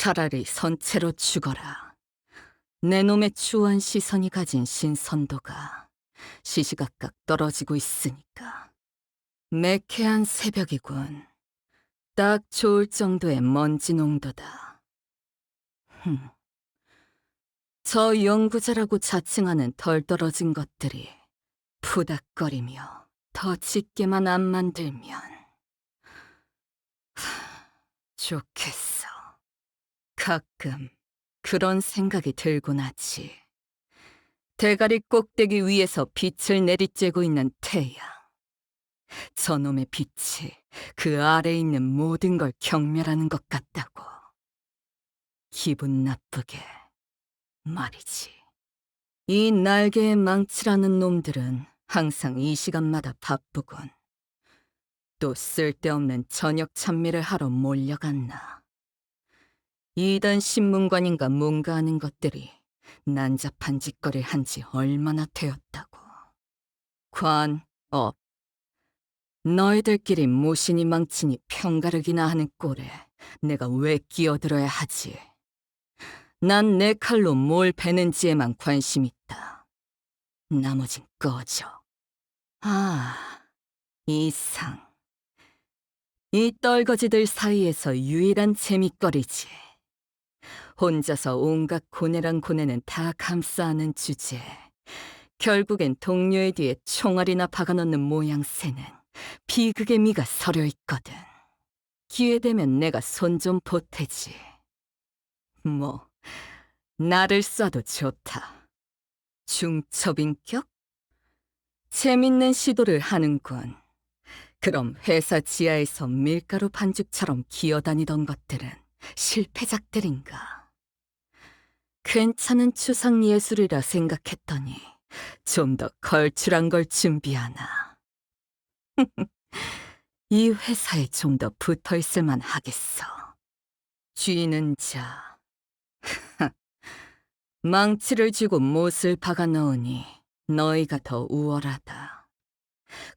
차라리 선체로 죽어라. 내 놈의 추한 시선이 가진 신선도가 시시각각 떨어지고 있으니까. 매캐한 새벽이군. 딱 좋을 정도의 먼지 농도다. 흠. 저 연구자라고 자칭하는 덜 떨어진 것들이 푸닥거리며 더 짙게만 안 만들면 하, 좋겠어. 가끔 그런 생각이 들곤 하지. 대가리 꼭대기 위에서 빛을 내리쬐고 있는 태양. 저놈의 빛이 그 아래에 있는 모든 걸 경멸하는 것 같다고. 기분 나쁘게 말이지. 이 날개의 망치라는 놈들은 항상 이 시간마다 바쁘군. 또 쓸데없는 저녁 찬미를 하러 몰려갔나. 이단 신문관인가 뭔가 하는 것들이 난잡한 짓거리를 한 지 얼마나 되었다고. 관, 업. 너희들끼리 모신이 망치니 평가르기나 하는 꼴에 내가 왜 끼어들어야 하지? 난 내 칼로 뭘 베는지에만 관심 있다. 나머진 꺼져. 아, 이상. 이 떨거지들 사이에서 유일한 재밌거리지. 혼자서 온갖 고뇌랑 고뇌는 다 감싸는 주제에 결국엔 동료의 뒤에 총알이나 박아넣는 모양새는 비극의 미가 서려 있거든. 기회 되면 내가 손 좀 보태지. 뭐, 나를 쏴도 좋다. 중첩인격? 재밌는 시도를 하는군. 그럼 회사 지하에서 밀가루 반죽처럼 기어다니던 것들은 실패작들인가? 괜찮은 추상 예술이라 생각했더니 좀 더 걸출한 걸 준비하나. 이 회사에 좀 더 붙어 있을 만 하겠어. 쥐는 자. 망치를 쥐고 못을 박아 넣으니 너희가 더 우월하다.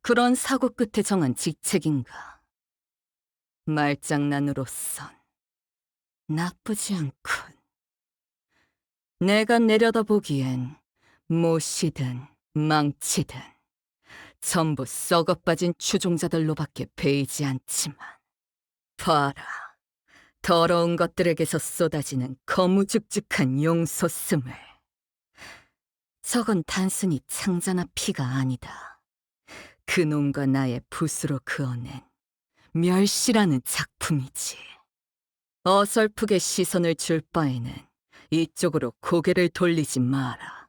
그런 사고 끝에 정한 직책인가? 말장난으로선 나쁘지 않군. 내가 내려다보기엔 못이든 망치든 전부 썩어빠진 추종자들로밖에 베이지 않지만 봐라. 더러운 것들에게서 쏟아지는 거무죽죽한 용솟음을. 저건 단순히 창자나 피가 아니다. 그놈과 나의 붓으로 그어낸 멸시라는 작품이지. 어설프게 시선을 줄 바에는 이쪽으로 고개를 돌리지 마라.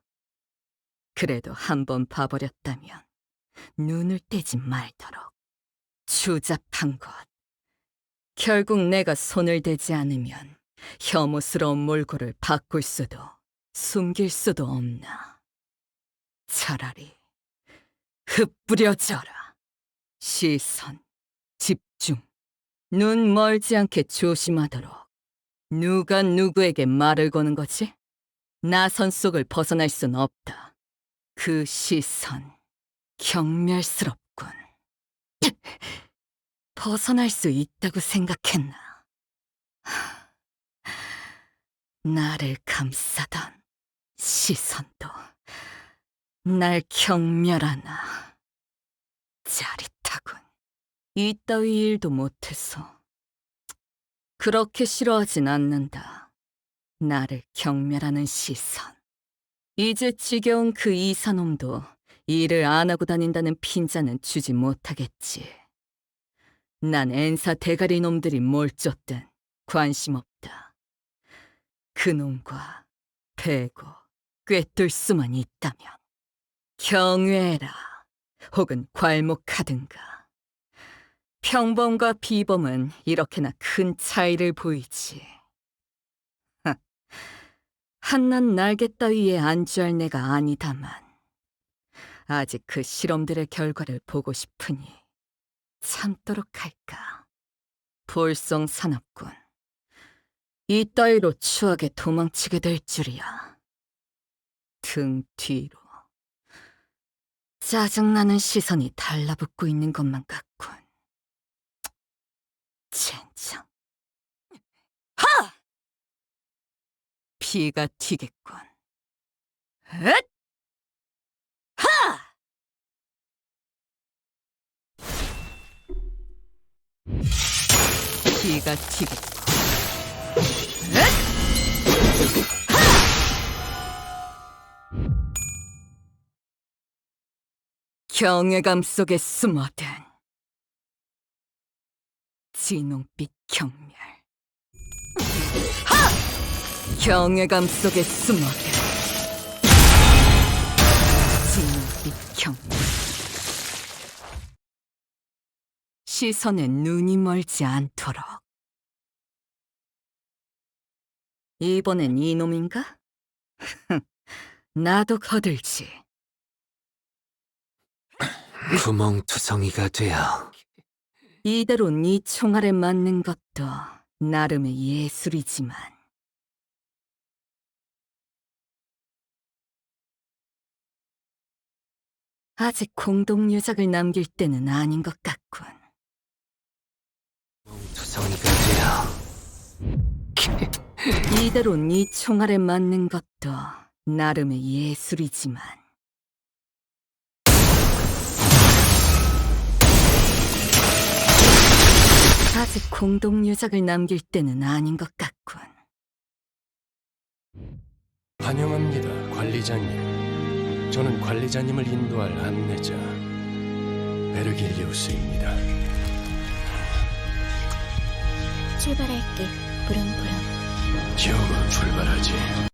그래도 한 번 봐버렸다면 눈을 떼지 말도록. 추잡한 것. 결국 내가 손을 대지 않으면 혐오스러운 몰골을 바꿀 수도 숨길 수도 없나. 차라리 흩뿌려져라. 시선, 집중, 눈 멀지 않게 조심하도록. 누가 누구에게 말을 거는 거지? 나선 속을 벗어날 순 없다. 그 시선, 경멸스럽군. 벗어날 수 있다고 생각했나? 하, 나를 감싸던 시선도 날 경멸하나. 짜릿하군. 이따위 일도 못해서. 그렇게 싫어하진 않는다. 나를 경멸하는 시선. 이제 지겨운 그 이사놈도 일을 안 하고 다닌다는 핀잔은 주지 못하겠지. 난 엔사 대가리 놈들이 뭘 쫓든 관심 없다. 그놈과 배고 꿰뚫 수만 있다면 경외해라 혹은 괄목하든가. 평범과 비범은 이렇게나 큰 차이를 보이지. 하, 한낱 날개 따위에 안주할 내가 아니다만 아직 그 실험들의 결과를 보고 싶으니 참도록 할까. 볼썽사납군. 이 따위로 추하게 도망치게 될 줄이야. 등 뒤로. 짜증나는 시선이 달라붙고 있는 것만 같군. 젠장. 하! 피가 튀겠군. 헷! 하! 피가 튀겠군. 헷! 하! 경외감 속에 숨어든 진홍빛 경멸. 경외감 속에 숨어든 진홍빛 경멸. 시선에 눈이 멀지 않도록. 이번엔 이놈인가? 나도 거들지. 구멍투성이가 되어 이대로 네 총알에 맞는 것도 나름의 예술이지만 아직 공동 유작을 남길 때는 아닌 것 같군. 구멍투성이가 되어 이대로 네 총알에 맞는 것도 나름의 예술이지만 아직 공동 유작을 남길 때는 아닌 것 같군. 환영합니다, 관리자님. 저는 관리자님을 인도할 안내자 베르길리우스입니다. 출발할게. 부릉부릉. 지옥으로 출발하지.